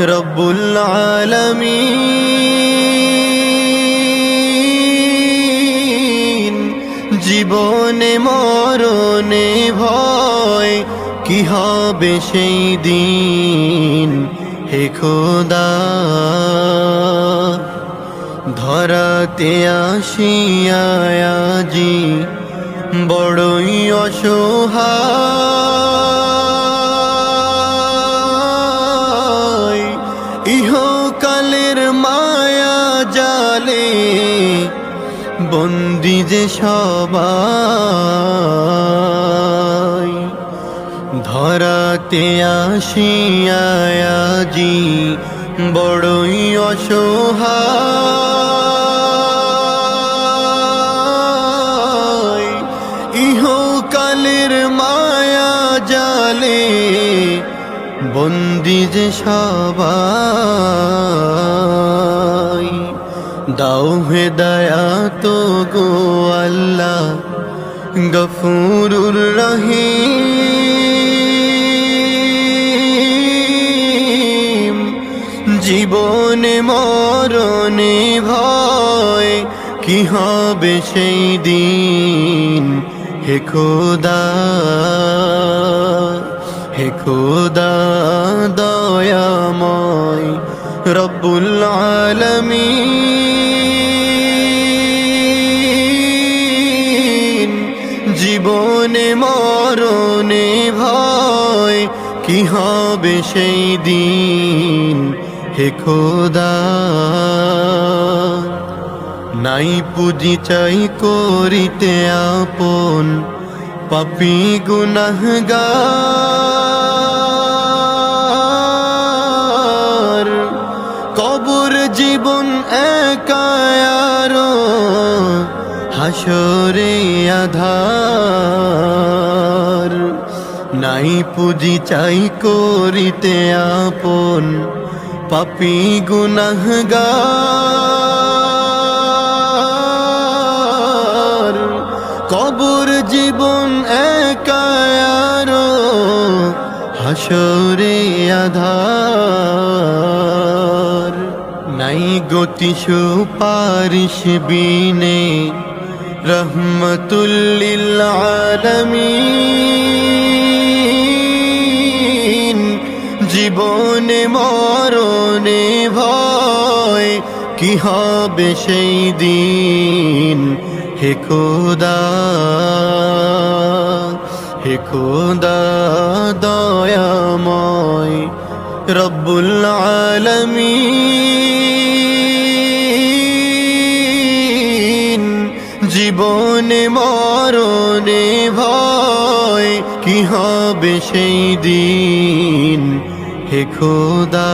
রব্বুল আলামিন। জীবনে মরণে ভয়, কি হবে সেই দিন? হে খোদা, ধরাতে আসিয়াজি বড়ই অসহায়। ইহকালের মায়া জালে বন্দি যে সবাই ধরাতে আসিয়াজি বড়ই অসহায় ইহকালের মায়া জালে বন্দি যে সবাই। দাও হে দয়া তো গো আল্লাহ, গফুরুর রহিম। জীবনে মরণে ভয়, কি হবে সেই দিন? হে খোদা। হে খোদা দয়াময় রব্বুল আলমিন। জীবনে মরণে ভয় কি হবে সেই দিন? হে খোদা, নাই পুঁজি চাই করিতে আপন। পাপি গুনাহগার কবর জীবন একায়ার হাসরে আধার। নাই পুঁজি চাই করিতে আপন পাপি গুনাহগার। কবর জীবন একায়ার হাসরে আধার। নাই গতি সুপারিশ বিনে রহমতুল্লিল আলমিন। জীবনে মরণে ভয় কি হবে সেই দিন? হে খোদা হে খোদা, দয়াময় রব্বুল আলমিন। জীবনে মরণে ভয় কি হবে সেই দিন? হে খোদা।